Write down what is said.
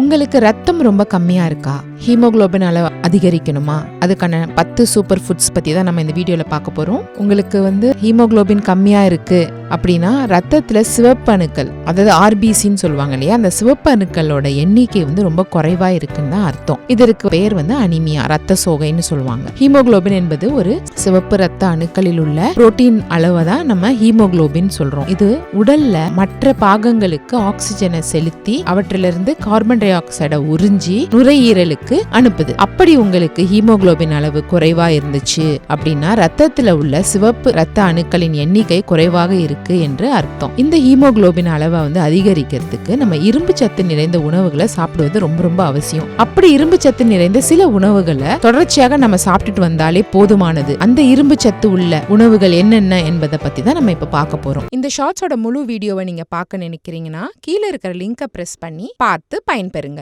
உங்களுக்கு ரத்தம் ரொம்ப கம்மியா இருக்கா? ஹீமோகுளோபின் அளவு அதிகரிக்கணுமா? அதுக்கான பத்து சூப்பர் ஃபுட்ஸ் பத்தி தான் நம்ம இந்த வீடியோல பார்க்க போறோம். உங்களுக்கு வந்து ஹீமோகுளோபின் கம்மியா இருக்கு அப்படின்னா ரத்தத்தில் சிவப்பணுக்கள் அதாவது ஆர்பிசின்னு சொல்லுவாங்க இல்லையா அந்த சிவப்பு அணுக்களோட எண்ணிக்கை வந்து ரொம்ப குறைவாக இருக்குன்னு தான் அர்த்தம். இதற்கு பெயர் வந்து அனிமியா ரத்த சோகைன்னு சொல்லுவாங்க. ஹீமோகுளோபின் என்பது ஒரு சிவப்பு ரத்த அணுக்களில் உள்ள புரோட்டீன் அளவை தான் நம்ம ஹீமோகுளோபின் சொல்றோம். இது உடல்ல மற்ற பாகங்களுக்கு ஆக்சிஜனை செலுத்தி அவற்றிலிருந்து கார்பன் டை ஆக்சைடை உறிஞ்சி நுரையீரலுக்கு அனுப்புது. அப்படி உங்களுக்கு ஹீமோகுளோபின் அளவு குறைவா இருந்துச்சு அப்படின்னா ரத்தத்துல உள்ள சிவப்பு ரத்த அணுக்களின் எண்ணிக்கை குறைவாக இருக்கு என்று அர்த்தம். இந்த ஹீமோகுளோபின் அளவை வந்து அதிகரிக்கிறதுக்கு நம்ம இரும்பு சத்து நிறைந்த உணவுகளை சாப்பிடுவது ரொம்ப ரொம்ப அவசியம். அப்படி இரும்பு சத்து நிறைந்த சில உணவுகளை தொடர்ச்சியாக நம்ம சாப்பிட்டுட்டு வந்தாலே போதுமானது. அந்த இரும்பு சத்து உள்ள உணவுகள் என்னென்ன என்பதை பத்தி தான் நம்ம இப்ப பார்க்க போறோம். இந்த ஷார்ட்ஸோட முழு வீடியோவை நீங்க பார்க்க நினைக்கிறீங்கன்னா கீழே இருக்கிற லிங்கை பிரஸ் பண்ணி பார்த்து பயன்பெறுங்க.